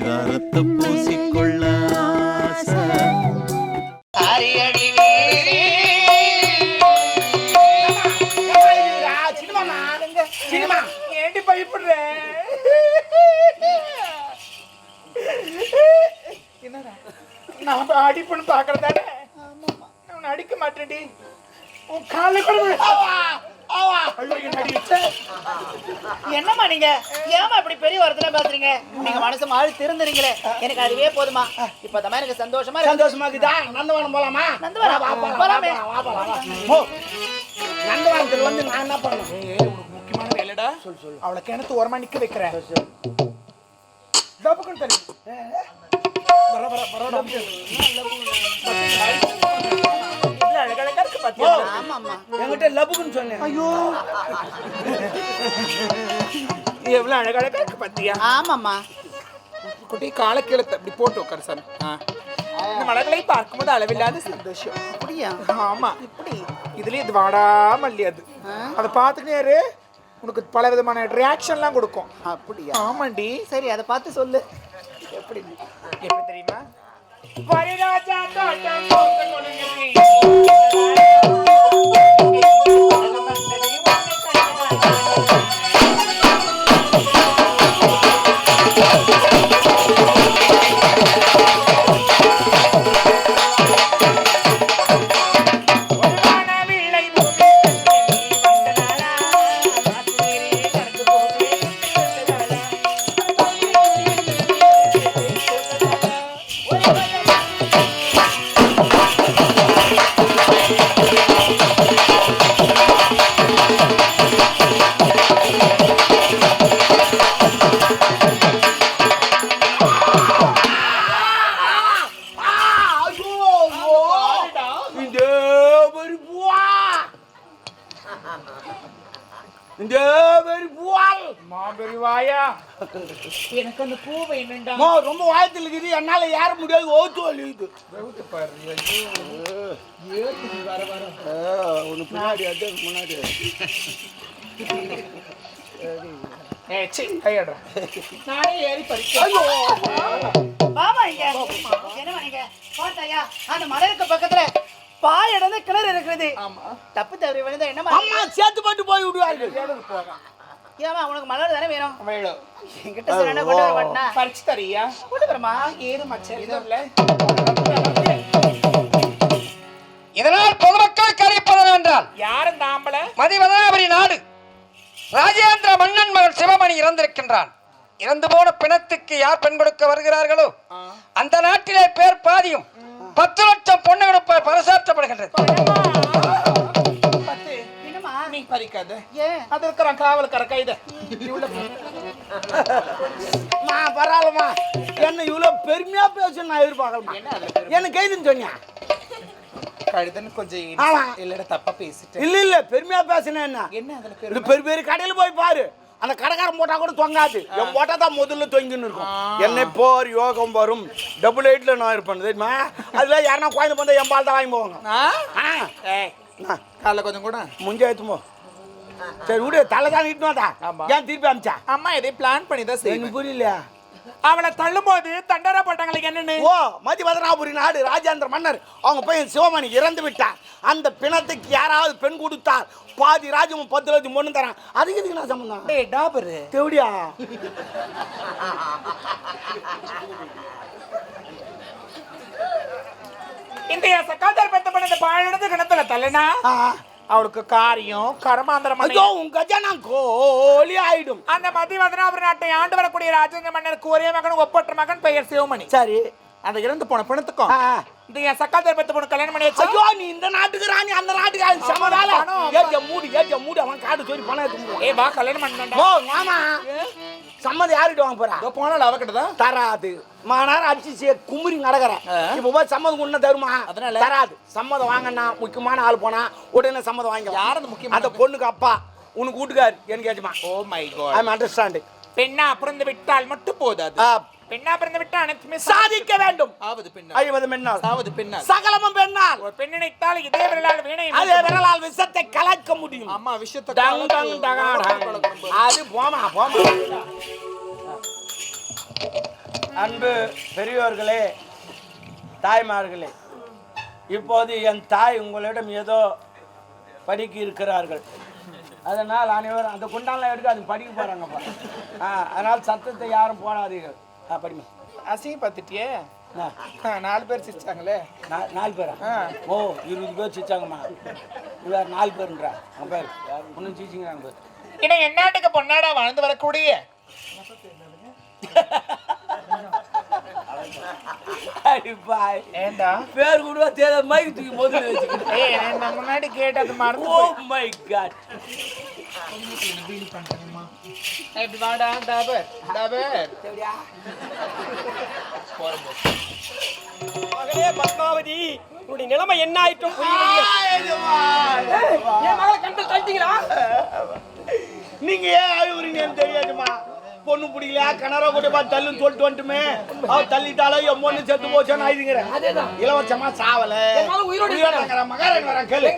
பரிதாரத்தை பூசிக்கொள்ள என்னடா? நான் அடிப்பேன்னு பாக்குறதானே நான் அடிக்க மாட்டேன்டி. காலை? என்னம்மா நீங்க? ஏமா இப்படி பெரிய வரத்துல பேசுறீங்க? நீங்க மனசு மாறி திருந்துறீங்களே எனக்கு அதுவே போதுமா இப்பதான் எனக்கு சந்தோஷமா இருக்கு. சந்தோஷமா இருக்குதா நந்தவனம் போலாமா? நந்தவனம், வா, போலாம். நந்தவனத்துல வந்து நான் என்ன உனக்கு முக்கியமான வேலைடா. சொல் சொல் அவளை கிணத்து ஓரமா நிக்க வைக்கிறேன். டப்புக்குன்னு தள்ளி. வர வர வர என்கிட்ட லபுக்குன்னு சொன்னேன். ஐயோ. எவ்வளவு அழகழகா இருக்கு பாத்தியா ஆமாம்மா. குட்டி காலை கீழே அப்படி போட்டு உட்காரு சாமி. இந்த மலர்களை பார்க்கும்போது அளவில்லாத சந்தோஷம். அப்படியா? ஆமா. இப்படி? இதுலயே இது வாடா மல்லி அது அதை பார்த்துக்கிட்டே உனக்கு பல விதமான ரியாக்ஷன்லாம் கொடுக்கும். அப்படியா? ஆமாண்டி. சரி அதை பார்த்து சொல்லு. எப்படி? எப்படி தெரியுமா? வரிராஜா தோட்டம் கொடுங்க. இந்த ஒரு பூவால் வாயா எனக்கு அந்த பூவை என்னண்டா அம்மா, ரொம்ப வாயத்தில் இருக்குது என்னால ஏற முடியாது ஓத்து வலியுது ஒன்று பின்னாடி அது முன்னாடி ஏ சி கையடுறா நானே ஏறி பறிக்க ஆமா இங்க என்னமா நீங்க பார்த்தாயா அந்த மலைக்கு பக்கத்துல பாய் இடந்து கிணறு இருக்கிறது. ஆமா. தப்பு தவறி விழுந்தா என்னமா அம்மா சேர்த்து போட்டு போய் விடுவார்கள் ஏமா உனக்கு மலர் தானே வேணும்? வேளோ என்கிட்ட சொன்னா கொண்டு வர பறிச்சு தரியா? கொண்டு வரமா ஏறு மச்சான் இதுல இதனால் பொதுமக்களுக்கு அறிவிப்பது என்றால் யார் இந்த ஆம்பளை? மதிவதாபரி நாடு. ராஜேந்திர மன்னன் மகன் சிவமணி இறந்திருக்கின்றான். இறந்து போன பிணத்துக்கு யார் பெண் கொடுக்க வருகிறார்களோ அந்த நாட்டிலே பேர் பாதியும். பத்து லட்சம் பொண்ணு கொடுப்ப பரிசாற்றப்படுகின்றது. பத்து. என்னமா நீ பறிக்காத. அது இருக்கிறான் காவலுக்கார கைத மா பரவாயில்லம்மா என்ன இவ்வளோ பெருமையா பேச நான் எதிர்பார்க்கலமா என்ன கைதுன்னு சொன்னியா? கழுதுன்னு கொஞ்சம். இல்லடா தப்பா பேசிட்டேன். இல்ல இல்ல பெருமையா பேசினா என்ன என்ன அதுல பெரிய கடையில போய் பாரு. அந்த கடைக்காரன் போட்டா கூட தொங்காது. என் போட்டா தான் முதல்ல தொங்கின்னு இருக்கும். என்னை போர் யோகம் வரும். டபுள் எயிட்ல நான் இருப்பேன். தெரியுமா? அதுல யாருன்னா குழந்தை வந்தா என் பால் தான் வாங்கி போவாங்க? காலைல கொஞ்சம் கூட. முஞ்ச ஏத்துமோ சரி விடு தலை தான் இட்டுனு வந்தா ஆமா. ஏன் திருப்பி அமிச்சா? அம்மா இதை பிளான் பண்ணி தான் எனக்கு செய்வேன் புரியல அவளை தள்ளும்போது தண்டரா போட்டாங்களுக்கு என்னன்னு? ஓ மதிபதனாபுரி நாடு ராஜேந்திர மன்னர். அவங்க பையன் சிவமணி இறந்து விட்டார் அந்த பிணத்துக்கு யாராவது பெண் கொடுத்தார் பாதி ராஜ்யமும் பத்து லட்சம் பொண்ணு தரான். அதுக்கு இதுக்கு நான் சம்பந்தம்? டேய் டாபரு. தேவடியா? இந்த சக்காதார் பெத்த பண்ண இந்த பாழடைந்த கிணத்துல தள்ளனா. அவளுக்கு காரியம் கர்மாந்திரம் ஐயோ உன் கஜானா கோழி ஆயிடும். அந்த மத்திய மதனாபுர நாட்டை ஆண்டு வரக்கூடிய ராஜேந்திர மன்னருக்கு ஒரே மகன் ஒப்பற்ற மகன் பெயர் சிவமணி. சரி அந்த இறந்து போன பிணத்துக்கும். இந்த என் சக்காதார் பெத்த பொண்ணு கல்யாணம் பண்ணி ஐயோ நீ இந்த நாட்டுக்கு ராணி அந்த நாட்டுக்கு அது செம வேலை. ஏஜ மூடி ஏஜ மூடி அவன் காடு சொல்லி பணம் எடுத்து. ஏ வா கல்யாணம் பண்ணா ஓ மாமா சம்மதி யாருக்கிட்ட வாங்க போறா? இதோ போனால அவகிட்ட தான். தராது. மானார் அடிச்சு சே குமுறி நடக்கிறேன். இப்ப போய் சம்மதம் கொண்டு தருமா? அதனால? தராது. சம்மதம் வாங்கினா முக்கியமான ஆள் போனா உடனே சம்மதம் வாங்கி யார் அந்த முக்கியமான அந்த பொண்ணுக்கு அப்பா உனக்கு வீட்டுக்காரு எனக்கு கேட்டுமா ஓ மை ஐ காட் எம் அண்டர்ஸ்டாண்டிங் பெண்ணா பிறந்து விட்டால் மட்டும் போதாது. பெண்ணா பிறந்து விட்டால் அனைத்துமே சாதிக்க வேண்டும். ஆவது பெண்ணா அழிவது பெண்ணால். சாவது பெண்ணா சகலமும் பெண்ணால். ஒரு பெண் நினைத்தால் இதே விரலால் வீணை அதே விரலால் விஷத்தை கலக்க முடியும். அம்மா விஷயத்தை டங் டங் டகா டங். அது போமா போமா. அன்பு பெரியோர்களே தாய்மார்களே இப்போது என் தாய் உங்களிடம் ஏதோ படிக்க இருக்கிறார்கள். அதனால் அனைவரும் அந்த குண்டாலாம் எடுக்க அது படிக்க போகிறாங்கப்பா ஆ அதனால் சத்தத்தை யாரும் போடாதீர்கள். ஆ படிமா அசிங்க பார்த்துட்டியே? நாலு பேர் சிரிச்சாங்களே நாலு பேரா? ஆ. ஓ இருபது பேர் சிரிச்சாங்கம்மா. இவர் நாலு பேருன்றா. அவன் பேர். ஒன்றும் சிரிச்சிங்கிறாங்க பேர். இன்னும் என்னாட்டுக்கு பொன்னாடா வாழ்ந்து வரக்கூடிய? பேர் கூட தேவை மைக் தூக்கி முதல்ல வச்சுக்கிட்டு. ஏய் நான் முன்னாடி கேட்டது மறந்து ஓ. My God. இப்படி வாடா டாபர் டாபர் மகளே பத்மாவதி உன்னுடைய நிலைமை என்ன ஆயிட்டும் என் மகளை தள்ளிட்டீங்களா நீங்க ஏன் அழுகுறீங்கன்னு தெரியாதுமா பொண்ணு பிடிக்கல கிணற கூட பார்த்து தள்ளுன்னு சொல்லிட்டு வந்துட்டுமே அவ தள்ளிட்டாலும் என் பொண்ணு செத்து போச்சோன்னு ஆயிடுங்கிறேன் இலவசமா சாவல மகள் உயிரோட வரேன் கேளு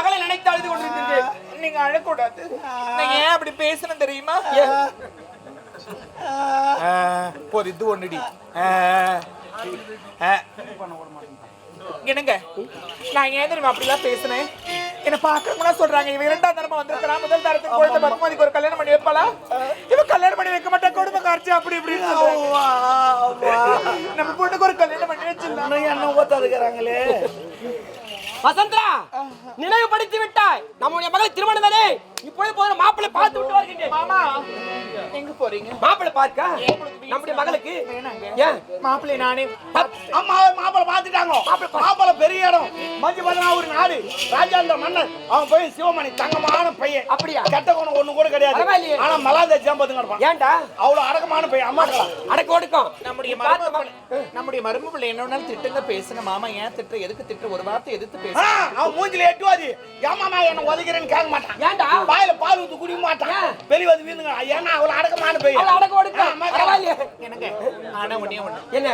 மகளை நினைத்து அழுது கொண்டிருந்தீர்கள் நீங்க அழக்கூடாது. நீங்க ஏன் அப்படி பேசணும் தெரியுமா? போது இது ஒண்ணுடி. என்னங்க? நான் ஏன் தெரியுமா அப்படிலாம் பேசுனேன்? என்ன பாக்குறவங்க சொல்றாங்க இவன் இரண்டாம் தரமா வந்திருக்கிறான் முதல் தரத்துக்கு குழந்தை பத்மாதிக்கு ஒரு கல்யாணம் பண்ணி வைப்பாளா? இவன் கல்யாணம் பண்ணி வைக்க மாட்டா குடும்ப காட்சி அப்படி சொல்றாங்க. நம்ம பொண்ணுக்கு ஒரு கல்யாணம் பண்ணி வச்சிடலாம். என்ன ஓத்தாதுக்கிறாங்களே வசந்தா நினைவுபடுத்தி விட்டாய். நம்முடைய மகளை திருமணம் தானே? இப்பொழுது போதும் மாப்பிள்ளை பார்த்து விட்டு வருகின்றேன். மாமா. எங்க போறீங்க? மாப்பிள்ளை பார்க்க? நம்முடைய மகளுக்கு? ஏன்? மாப்பிள்ளை நானே அம்மா மாப்பிளை பார்த்துட்டாங்க மாப்பிளை பெரிய இடம். மஞ்சு பண்ணா ஒரு நாடு. ராஜாந்த மன்னர். அவன் போய் சிவமணி தங்கமான பையன். அப்படியா? கெட்ட குணம் ஒண்ணு கூட கிடையாது. ஆனா மலாத ஜாம்பது கிடப்பான். ஏன்டா? அவ்வளவு அடக்கமான பையன். அம்மா அடக்க ஒடுக்கம். நம்முடைய நம்முடைய மரும பிள்ளை என்ன வேணாலும் திட்டுங்க பேசுன மாமா ஏன் திட்டுற? எதுக்கு திட்டுற? ஒரு வார்த்தை எதிர்த்து பேச அவன் மூஞ்சில எட்டுவாதி. ஏமாமா என்ன உதைக்கிறேன்னு கேட்க மாட்டான். ஏன்டா? வாயில பால் ஊத்து குடிக்க மாட்டான். வெளிய வந்து வீந்துங்க ஏன்னா அவ்வளவு அடக்கமான அவளை அடக்க பரவாயில்லையே. எனக்கு ஆனா ஒண்ணே ஒண்ணு. என்ன?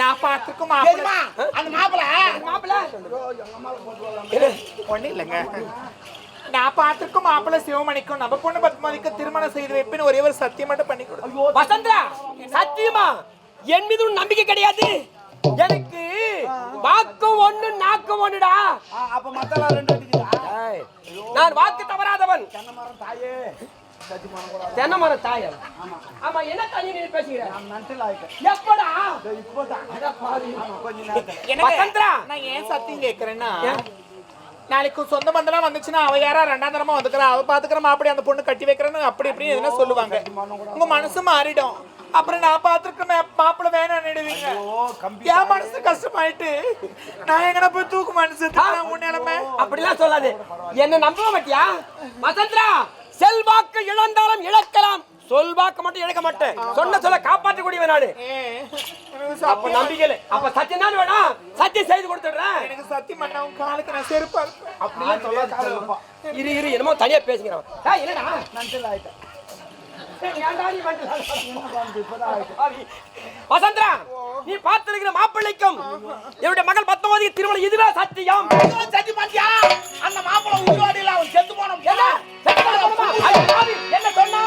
நான் பார்த்திருக்கும் மாப்பிள்ளை அந்த மாப்பிளை? மாப்பிள்ளை இல்லைங்க. நான் பார்த்திருக்கும் மாப்பிள்ளை சிவமணிக்கும் நம்ம பொண்ணு திருமணம் செய்து வைப்பேன்னு ஒரே ஒரு சத்தியம் மட்டும் பண்ணி கொடு. வசந்தா சத்தியமா? என் மீது நம்பிக்கை கிடையாது. எனக்கு வாக்கு ஒண்ணு நாக்கு ஒண்ணுடா. அப்ப மத்தெல்லாம் ரெண்டு நான் வாக்கு தவறாதவன். தென்னை மரம் தாயே. சத்தி மரம் கூட தென்னை மரம் தாயர் ஆமா. என்ன தனி நீ பேசுகிற? நன்றில் ஆயிட்டேன் எப்படா? இப்போதான். அட பாவி. கொஞ்ச நேரத்தில். எனக்கு வசந்தரா. நான் ஏன் சத்தியம் கேட்கறேன்னா நாளைக்கு சொந்த பந்தம்லாம் வந்துச்சுன்னா அவ யாரா ரெண்டாம் தரமா வந்துக்கிறா? அவ பாத்துக்கிற மாப்பிடி அந்த பொண்ணு கட்டி வைக்கிறேன்னு அப்படி இப்படி எதுனா சொல்லுவாங்க. உங்க மனசு மாறிடும். அப்புறம் நான் பார்த்துருக்க மாப்பிள்ளை வேணாம் நிடுவீங்க என் மனசு கஷ்டமாயிட்டு நான் எங்கன போய் தூக்கு மனசு உன் நிலைமை. அப்படிலாம் சொல்லாது. என்ன நம்ப மாட்டியா? வசந்தரா செல்வாக்கு இழந்தாலும் இழக்கலாம். சொல்வாக்கு மட்டும் இழக்க மாட்டேன். சொன்ன சொல்ல ஏ, எனக்கு அப்ப சத்தியம் நம்பிக்கை இல்லை. அப்ப சத்தியம் தான் வேணாம். சத்தியம் செய்து கொடுத்துடுறேன். எனக்கு சத்தியம் பண்ண உன் காலுக்கு நான் செருப்பா இருப்பேன். அப்படிலாம் சொல்ல இரு இரு என்னமோ தனியா பேசுகிறோம் என்னடா? நன்றில் ஆயிட்டேன் வசந்தரா நீ பார்த்திருக்கிற மாப்பிள்ளைக்கும் என்னுடைய மகள் பத்தொன்பது திருமணம் இதுவே சத்தியம். சத்தி பாத்தியா அந்த மாப்பிளை உயிரோடியில் அவன் செத்து போன என்ன? செத்து போன பொண்ணுமா? ஐயோ, பாவி, என்ன சொன்னா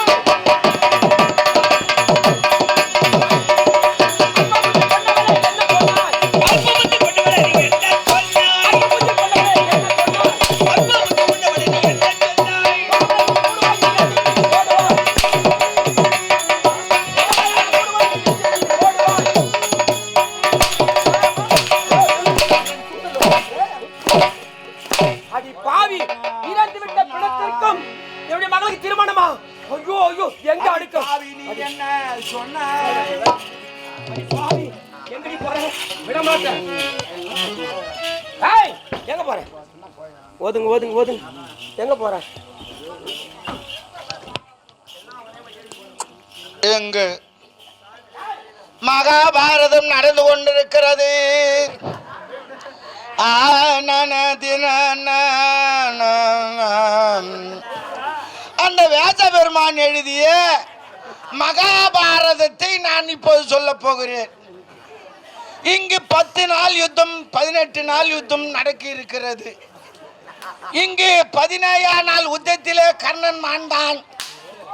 பெருமான் எழுதிய மகாபாரதத்தை நான் இப்போது சொல்ல போகிறேன். இங்கு பத்து நாள் யுத்தம் பதினெட்டு நாள் யுத்தம் நடக்க இருக்கிறது. இங்கு பதினேழாம் நாள் யுத்தத்திலே கர்ணன் மாண்டான்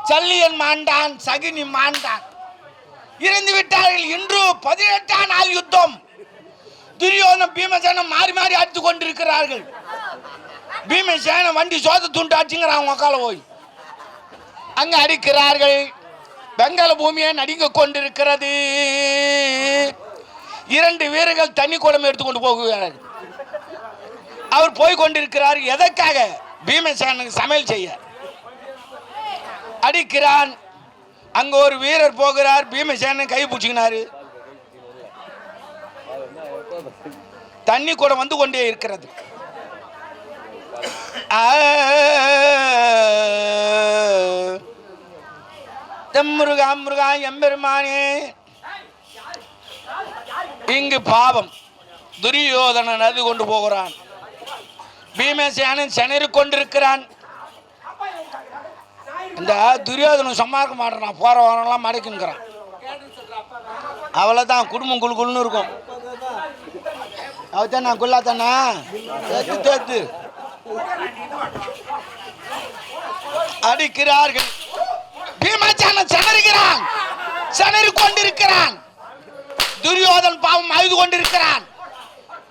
சல்லியன் மாண்டான் சகினி மாண்டான். இறந்து விட்டார்கள். இன்று பதினெட்டாம் நாள் யுத்தம். துரியோதனம் பீமசேனம் மாறி மாறி அடித்து கொண்டிருக்கிறார்கள். பீமசேனம் வண்டி சோத துண்டு அடிச்சுங்கிறான் உக்கால போய். அங்கு அடிக்கிறார்கள். வெங்கல பூமியை நடுங்க கொண்டிருக்கிறது. இரண்டு வீரர்கள் தண்ணி குடம் எடுத்துக்கொண்டு போகிறார்கள். அவர் போய் கொண்டிருக்கிறார். எதற்காக? பீமசேனுக்கு சமையல் செய்ய. அடிக்கிறான். அங்க ஒரு வீரர் போகிறார். பீமசேனன் கை பிடிச்சிக்கினாரு. தண்ணி கூட வந்து கொண்டே இருக்கிறது. ஆ, தெம்முருகா முருகா எம்பெருமானே. இங்கு பாவம். துரியோதனன் அது கொண்டு போகிறான். பீமசேனன் செனறி கொண்டிருக்கிறான். இந்த துரியோதனன் சும்மா இருக்க மாட்டேறான் போற வாரம்லாம் மடக்குங்கிறான் அவ்வளோதான் குடும்பம் குழு குழுன்னு இருக்கும். அவத்தானா குல்லா தானா தேத்து தேத்து. அடிக்கிறார்கள். பீமாச்சான செனறுகிறான் செனறி கொண்டிருக்கிறான். துரியோதன் பாவம் அழுது கொண்டிருக்கிறான்.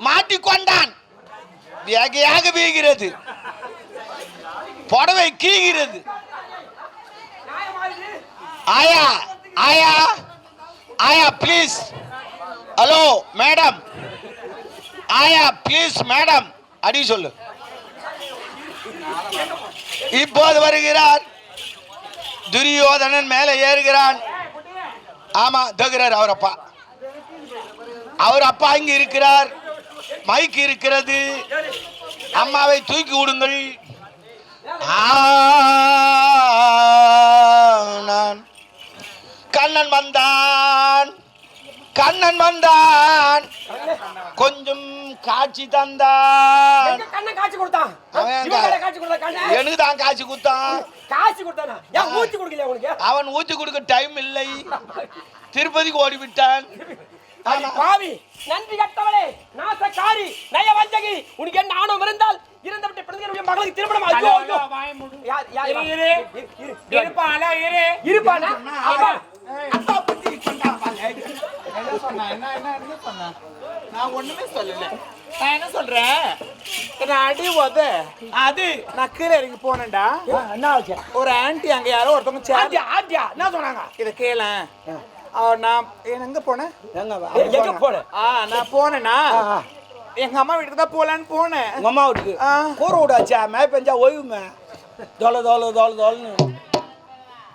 மாட்டிக்கொண்டான் வேகையாக வீகிறது. புடவை கீகிறது. ஆயா ஆயா ஆயா ப்ளீஸ் ஹலோ மேடம் ஆயா ப்ளீஸ் மேடம் அடி சொல்லு. இப்போது வருகிறார். துரியோதனன் மேலே ஏறுகிறான். ஆமா தகுறார் அவர் அப்பா. அவர் அப்பா இங்க இருக்கிறார். மைக் இருக்கிறது. அம்மாவை தூக்கி விடுங்கள். ஆ, நான் கண்ணன் வந்தான். கண்ணன் வந்தான். கொஞ்சம் காட்சி தந்தான். கண்ணன் காட்சி கொடுத்தான்? எனக்கு தான் காட்சி குத்தான் காட்சி கொடுத்தானா? ஏன் மூச்சு கொடுக்கல உனக்கு? அவன் ஊத்தி கொடுக்க டைம் இல்லை. திருப்பதிக்கு ஓடி விட்டான் பாவி. நன்றி கட்டவளே. நாசக்காரி. நய வஞ்சகி உனக்கு என்ன ஆணவம் இருந்தால் இறந்து விட்ட பிறந்தனுடைய மகளுக்கு திருமணம். ஐயோ ஐயோ. இருப்பானா? என்ன என்ன நான் ஒண்ணுமே சொல்லல. நான் என்ன சொல்றேன்? என்ன அடி உத. அது நான் கீழே இறங்கி போனேன்டா. என்ன ஆச்சு? ஒரு ஆன்ட்டி அங்க யாரோ ஒருத்தவங்க சேர் ஆண்டியா என்ன சொன்னாங்க? இத கேள. நான் எங்க போனேன் எங்க வா? ஏய், எங்க போன? ஆ நான் போனேனா? எங்க அம்மா வீட்டுக்கு தான் போலான்னு போனேன். உங்க அம்மா வீட்டுக்கு. கூரை விடாச்சா மே பெஞ்சா ஓய்வுமே. தொலை தொலை தொலை தொலைன்னு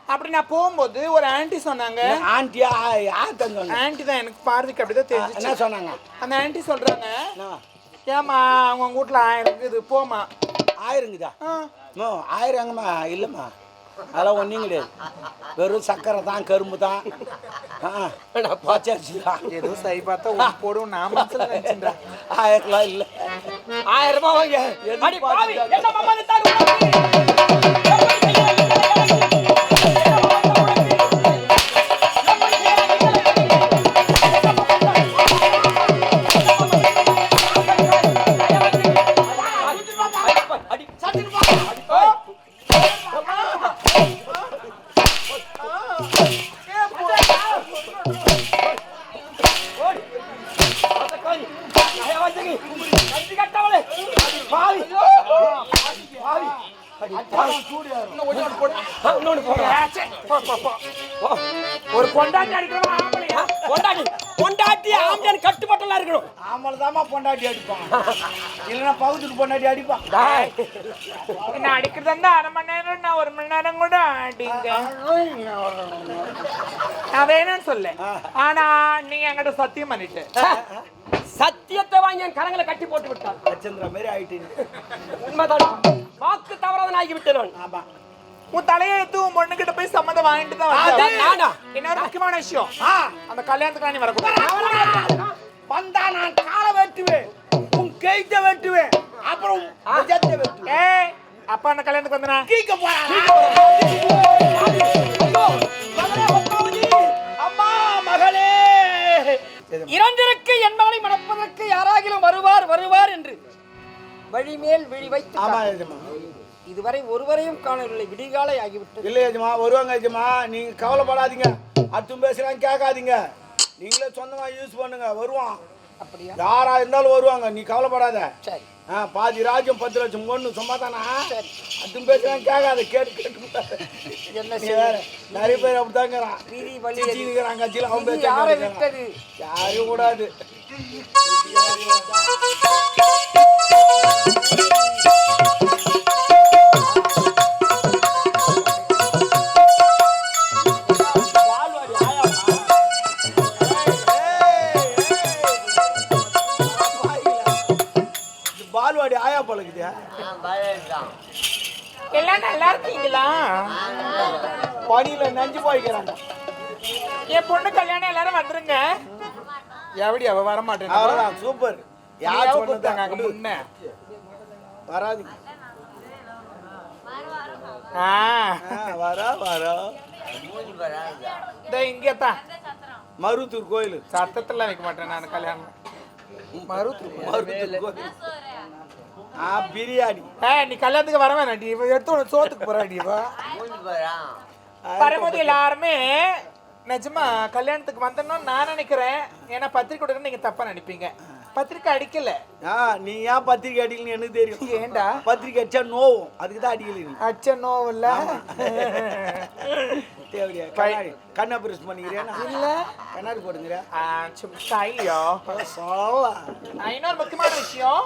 அப்படி நான் போகும்போது ஒரு ஆன்ட்டி சொன்னாங்க. ஆண்டியா யார் தந்தோன்னு ஆன்ட்டி தான் எனக்கு பார்வைக்கு அப்படிதான் என்ன தெரிஞ்சிச்சு. சொன்னாங்க? அந்த ஆன்ட்டி சொல்றாங்க என்ன? ஏமா அவங்க உங்க வீட்டுல ஆயிரம் இருக்குது போமா ஆயிருங்குதா? ஆ, மோ ஆயிரம் எங்கம்மா இல்லைம்மா. அதெல்லாம் ஒன்றும் கிடையாது. வெறும் சக்கரை தான் கரும்பு தான். ஆ பச்சரிசி தான் ஏதோ சரி பார்த்தா போடும் நான் மனசுல நினைச்சுட்டேன் இல்லை. ஆயிரம் ரூபாய் வாங்க ஒரு பொண்டாட்டி அடிக்கிறவன் ஆம்பளையா? பொண்டாட்டி. பொண்டாட்டி ஆம்பளையான்னு கட்டுப்பட்டெல்லாம் இருக்கணும். தாம்மா பொண்டாட்டி அடிப்பான். இல்லைன்னா பகுத்துக்கு பொண்டாட்டி அடிப்பான். என்ன அடிக்கிறதா இருந்தா அரை மணி நேரம் நான் ஒரு மணி நேரம் கூட அடிங்க. நான் வேணும்னு சொல்ல ஆனா நீங்க என்கிட்ட சத்தியம் பண்ணிட்டு. சத்தியத்தை வாங்கி என் கரங்களை கட்டி போட்டு விட்டான். லட்சந்திர மாரி ஆயிட்டு உண்மைதான். வாக்கு தவறாதன் ஆகிவிட்டேன் நான் ஆமா. உன் தலையெழுத்து உன் பொண்ணுகிட்ட போய் சம்மதம் வாங்கிட்டு தான். நானா? இன்னொரு முக்கியமான விஷயம்? அந்த கல்யாணத்துக்கு நீ வரக்கூடாது. வந்தா நான் காலை வெட்டுவேன். உன் கைத்த வெட்டுவேன். அப்புறம் வெட்டுவேன். ஏய் அப்பா அந்த கல்யாணத்துக்கு வந்தனா? கீக்க போறான் அம்மா மகளே இறந்திருக்கு என் மகளை. மணப்பதற்கு யாராகிலும் வருவார் வருவார் என்று. வழிமேல் விழி வைத்து ஆமா. எஜமா. இதுவரை ஒருவரையும் காணவில்லை. விடிகாலை ஆகிவிட்டது. இல்லை எஜமா வருவாங்க எஜமா. நீங்க கவலைப்படாதீங்க. அத்தும் பேசுறாங்க கேட்காதீங்க. நீங்களே சொந்தமா யூஸ் பண்ணுங்க. வருவான். அப்படியா? யாரா இருந்தாலும் வருவாங்க. நீ கவலைப்படாத. சரி. ஆ பாதி ராஜ்யம் பத்து லட்சம் பொண்ணு சும்மா தானா? சரி. அத்தும் பேசுறாங்க கேட்காத. கேட்டு கேட்டு என்ன வேற நிறைய பேர் அப்படித்தாங்கிறான். விதி வழி இருக்கிறான் கட்சியில். அவன் விதி பேச்ச யாரை கேட்டுக்கிறான். விட்டது? யாரையும் கூடாது. பால்வாடி ஆயா பழகுதியா எல்லாம் நல்லா இருக்கீங்களா? பனியில நஞ்சு போய்க்கிறாங்க. என் பொண்ணு கல்யாணம் எல்லாரும் வந்துருங்க. எப்படி அவ வர மாட்டேன் அவ்வளவுதான் சூப்பர். யார் சொன்னதாங்க முன்ன. வராதீங்க. வரா வரா. இங்கே தான் மருத்தூர் கோயில். சத்தத்துல வைக்க மாட்டேன் நான் கல்யாணம். மருத்து மருத்தூர் கோயில். ஆ பிரியாணி. ஏ நீ கல்யாணத்துக்கு வர வேணாம் டி எடுத்து உனக்கு சோத்துக்கு போறா டி வரும்போது எல்லாருமே நிஜமா கல்யாணத்துக்கு வந்தோம்னா நான் நினைக்கிறேன். ஏன்னா பத்திரிக்கை கொடுக்க நீங்க தப்பா நினைப்பீங்க. பத்திரிக்கை அடிக்கல. ஆ நீ ஏன் பத்திரிக்கை அடிக்கலன்னு எனக்கு தெரியும். ஏண்டா பத்திரிக்கை அடிச்சா நோவும். அதுக்கு தான் அடிக்கல நீ. அச்ச நோவில்ல தேவையா கண்ணாடி கண்ணை பிரஸ் பண்ணிக்கிறியா இல்ல. கண்ணாடி போடுங்கிறியா சொல்லலாம் இன்னொரு முக்கியமான விஷயம்.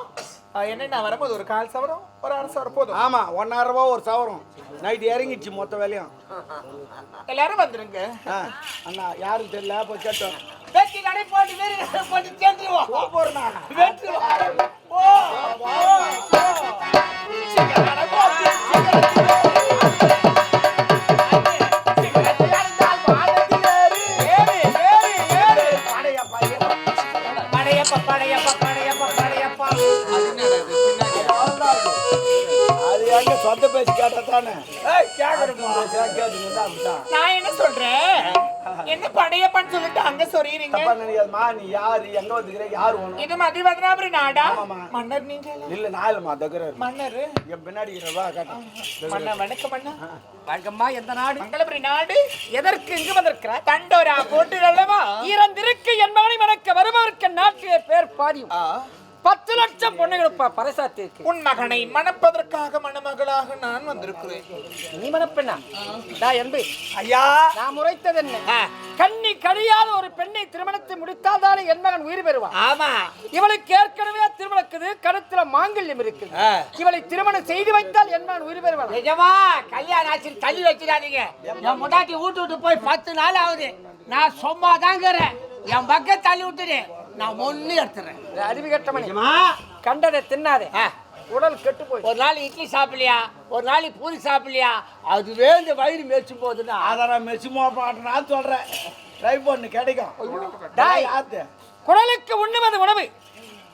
என்னன்னா வரும்போது ஒரு கால் சவரம் ஒரு அரை சவரம் போதும். ஆமா ஒன்னாயிரம் ரூபாய் ஒரு சவரம். நைட்டு இறங்கிடுச்சு மொத்த வேலையும். எல்லாரும் வந்துருங்க. அண்ணா யாரும் தெரியல போய் கேட்டோம். வெட்டி நடை போட்டு வேறு நடை போட்டு சேர்ந்துருவோம். போறா வெற்றி ஓ கேட்டா தானே கேட்டுங்க அப்படிதான் நான் என்ன சொல்றேன் என்ன படையப்பான்னு சொல்லிட்டு அங்க சொல்றீங்க தப்பா நினைக்காதம்மா நீ யாரு? எங்க வந்துக்கிற? யார் வேணும் இது மதுரை பத்ராபுரி நாடா ஆமாம்மா. மன்னர் நீங்க இல்ல நான் இல்லம்மா தகுற மன்னர்? என் பின்னாடி இருக்கிறவா கேட்டேன். மன்னர் வணக்கம் மன்னர். வழக்கம்மா எந்த நாடு? மங்களபுரி நாடு. எதற்கு இங்கு வந்திருக்கிறார் தண்டோரா போட்டு அல்லவா? இறந்திருக்கு என்பவனை மணக்க வருபவருக்கு நாட்டிலே பேர் பாதியும் பத்து லட்சம் பொண்ணுகளுப்பா பறைசாத்திருக்கு. உன் மகனை மணப்பதற்காக மணமகளாக நான் வந்திருக்கிறேன். நீ மணப்பெண்ணா? நான் என்பு ஐயா. நான் முறைத்தது என்ன. கண்ணி கழியாத ஒரு பெண்ணை திருமணத்தை முடித்தால் தானே என் மகன் உயிர் பெறுவான்? ஆமா. இவளுக்கு ஏற்கனவே திருமணக்குது கருத்துல மாங்கல்யம் இருக்குது. ஆ. இவளை திருமணம் செய்து வைத்தால் என் மகன் உயிர் பெறுவான். நிஜமா? கல்யாணம் ஆச்சு தள்ளி வச்சிடாதீங்க. என் முட்டாட்டி வீட்டு விட்டு போய் பத்து நாள் ஆகுது. நான் சும்மா தாங்கிறேன் என் பக்கம் தள்ளி விட்டுடு. நான் ஒண்ணு எடுத்துறேன். அறிவு கட்டமணி கண்டதை தின்னாதே. உடல் கெட்டு போய் ஒரு நாள் இட்லி சாப்பிடலையா? ஒரு நாளைக்கு பூரி சாப்பிடலையா? அதுவே இந்த வயிறு மேய்ச்சும் போதுன்னா அதை நான் மெச்சுமா பாட்டனா சொல்றேன். ட்ரை பண்ணு கிடைக்கும். குடலுக்கு உண்ணுவது உணவு.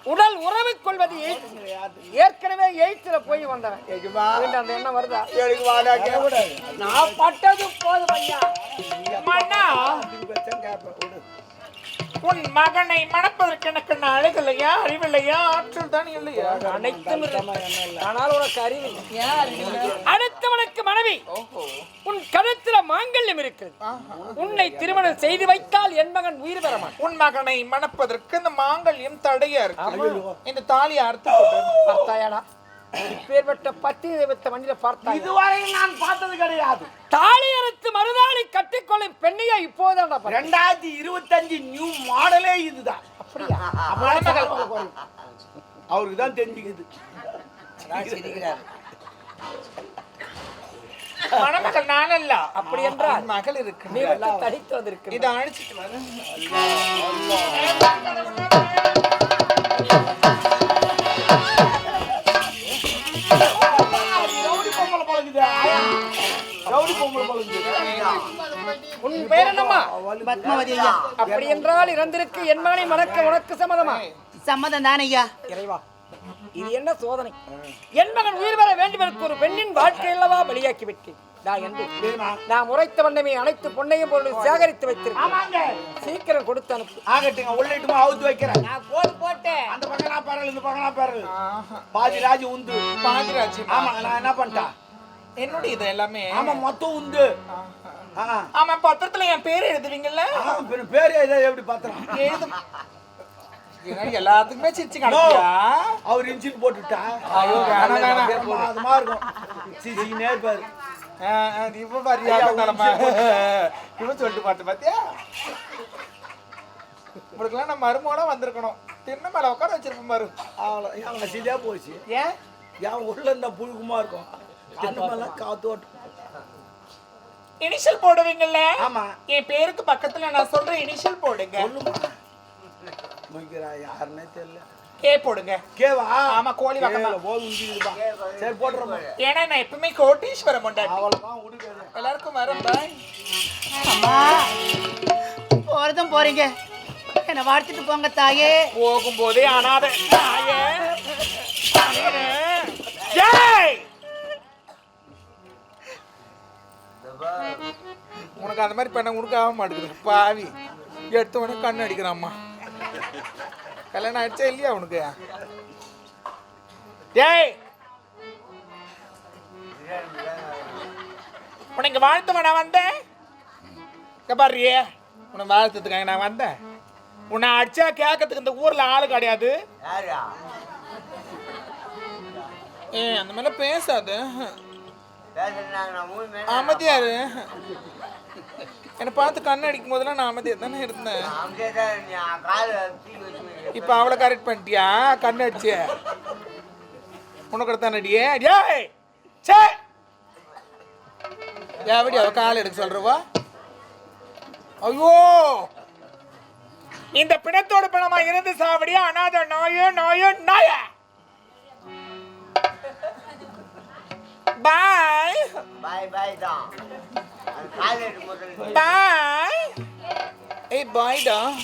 உடல் உறவு கொள்வது எய்த்து. ஏற்கனவே எய்த்துல போய் வந்தவன். அந்த எண்ணம் வருதா? எனக்கு வாடா கேட்கக்கூடாது நான் பட்டது போதும் ஐயா. உன் மகனை மணப்பதற்கு எனக்கு நான் அழகில்லையா அறிவில்லையா ஆற்றல் தான் இல்லையா? அனைத்தும் இருக்கு. ஆனால் உனக்கு அறிவு. அடுத்தவனுக்கு மனைவி. உன் கழுத்துல மாங்கல்யம் இருக்கிறது. உன்னை திருமணம் செய்து வைத்தால் என் மகன் உயிர் பெற மாட்டான். உன் மகனை மணப்பதற்கு இந்த மாங்கல்யம் தடையா இருக்கு. இந்த தாலியை அறுத்து போட்டு பார்த்தாயாடா இப்பேற்பட்ட பத்தி தெய்வத்தை மண்ணில பார்த்தாய் இதுவரையும் நான் பார்த்தது கிடையாது. தாலி அறுத்து மறுதாலி கட்டிக்கொள்ளும் பெண்ணையா இப்போதான் ரெண்டாயிரத்தி இருபத்தஞ்சு நியூ மாடலே இதுதான். அப்படியா? அவருக்கு தான் தெரிஞ்சுக்குது. மணமகள் நான் அல்ல அப்படி என்றால் மகள் இருக்கு நீ வந்து தனித்து வந்திருக்க இதை அழிச்சிட்டு உன் பேர் என்னம்மா? பத்மாவதி ஐயா. அப்படி என்றால் இறந்திருக்கு என் மகனை மணக்க உனக்கு சம்மதமா? சம்மதம் தானே ஐயா. இறைவா இது என்ன சோதனை? என் மகன் உயிர் பெற வேண்டும் எனக்கு ஒரு பெண்ணின் வாழ்க்கையில்லவா பலியாக்கி விட்டேன் நான் என்று. நான் முறைத்த வண்ணமே அனைத்து பொன்னையும் பொருளும் சேகரித்து வைத்திருக்கேன் ஆமாங்க. சீக்கிரம் கொடுத்து அனுப்பு. ஆகட்டுங்க உள்ளிட்டுமா அவுத்து வைக்கிறேன். நான் கோல் போட்டேன். அந்த பக்கம் நான் பாருங்கள் இந்த பக்கம் நான் ராஜி உந்து. பாதிராஜி. ஆமாங்க நான் என்ன பண்ணிட்டேன்? என்னுடைய இது எல்லாமே. ஆமா மொத்தம் உண்டு. ஆமா பத்திரத்துல என் பேர் எழுதுவீங்கல்ல? பேர் எதை எப்படி பாத்திரம்? எழுது. ஏன்னா எல்லாத்துக்குமே சிரிச்சு காணிக்கியா அவர் இன்ஜின் போட்டுட்டா. ஐயோ, வேணாம், வேணாம். பிரமாதமா இருக்கும். ஆ, ஆ, இப்ப பாரியா நிலமை இவன் சொல்லிட்டு பார்த்து பாத்தியா? உங்களுக்குலாம் நான் மருமோட வந்திருக்கணும். தின்ன மேல உட்கார வச்சிருப்பேன் பாரு. அவ்வளோ சிதா போச்சு. ஏன்? என் உள்ள இருந்தா புழுக்குமா இருக்கும். காத்தோட்டம் இனிஷியல் போடுவீங்கல்ல? ஆமா. என் பேருக்கு பக்கத்துல நான் சொல்றேன் இனிஷியல் போடுங்க. முய்க்கிறா யாருன்னே தெரியல. கே போடுங்க. கேவா? ஆமா, கோழி. கேவல, போது உஞ்சிக்குதுப்பா. சரி போட்டுறோம். ஏன்னா நான் எப்பவுமே கோட்டீஸ்வரம் கொண்டாடி அவ்வளோதான் விடுக்காது எல்லாருக்கும் வரும் பாய் அம்மா போறதும் போறீங்க. என்னை வாழ்த்துட்டு போங்க தாயே. போகும்போதே அனாத. தாயே. உனக்கு அந்த மாதிரி பண்ண உனக்கு ஆக மாட்டேங்குது பாவி. எடுத்த உடனே கண்ணு அடிக்கிறாம்மா. கல்யாணம் ஆயிடுச்சா இல்லையா உனக்கு? டேய்! உனக்கு வாழ்த்து நான் வந்தேன்? பாருறியே உன்னை வாழ்த்துறதுக்காக நான் வந்தேன். உன்னை அடிச்சா கேட்கறதுக்கு இந்த ஊர்ல ஆளு கிடையாது. ஏ அந்த மேல பேசாத. அமைதியாரு. என்னை பார்த்து கண்ணு அடிக்கும் போதெல்லாம் நான் அமைதியாக தானே இருந்தேன். இப்ப அவளை கரெக்ட் பண்ணிட்டியா? கண்ணு அடிச்சு. உனக்கு தானே அடியே டேய் சே. எப்படி அவ கால் எடுக்க சொல்றவா? ஐயோ. இந்த பிணத்தோட பிணமா இருந்து சாவடியா? அனாத நாயோ நாயோ நாயா. பாய் பாய் பாய் தான் பாய் ஏய் பாய் தான்